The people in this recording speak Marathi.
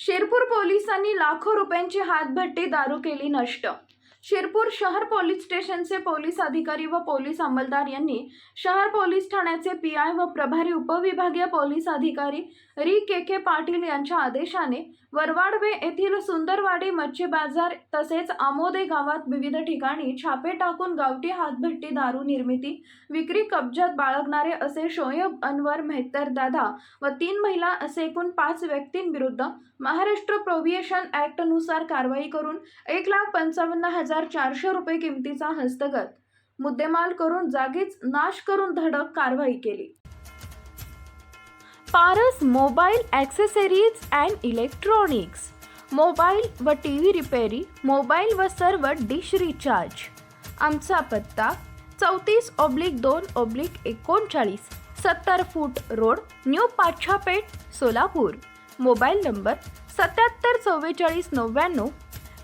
शिरपूर पोलिसांनी लाखो रुपयांची हातभट्टी दारू केली नष्ट शिरपूर शहर पोलीस स्टेशनचे पोलीस अधिकारी व पोलीस अंमलदार यांनी शहर पोलीस ठाण्याचे पी आय व प्रभारी उपविभागीय पोलीस अधिकारी री के के पाटील यांच्या आदेशाने वरवाडवे येथील सुंदरवाडी मच्छी बाजार तसेच आमोदे गावात विविध ठिकाणी छापे टाकून गावठी हातभट्टी दारू निर्मिती विक्री कब्जात बाळगणारे असे शोएब अनवर मेहतर दादा व तीन महिला असे एकूण पाच व्यक्तींविरुद्ध महाराष्ट्र प्रोव्हिएशन ॲक्टनुसार कारवाई करून एक लाख पंचावन्न हजार हजार चारशे रुपये किमतीचा हस्तगत. मुद्देमाल करून जागीच नाश करून धडक कारवाई केली. Paras mobile accessories and electronics. Mobile व टी व्ही रिपेरी मोबाईल व सर्व डिश रिचार्ज. आमचा पत्ता चौतीस ऑब्लिक दोन ऑब्लिक एकोणचाळीस सत्तर foot road new Pachhapeth Solapur. Mobile number सत्याहत्तर चव्वेचाळीस नव्याण्णव